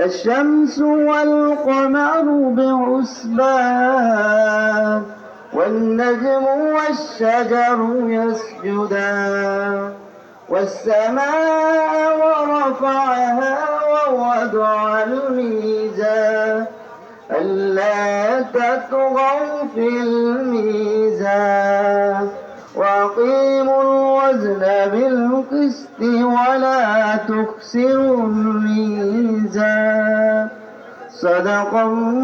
الشمس والقمر بحسبان والنجم والشجر يسجدان والسماء ورفعها ووضع الميزان ألا تطغوا في الميزان. وأقيموا الوزن بالقسط ولا تخسروا الميزان صدق الله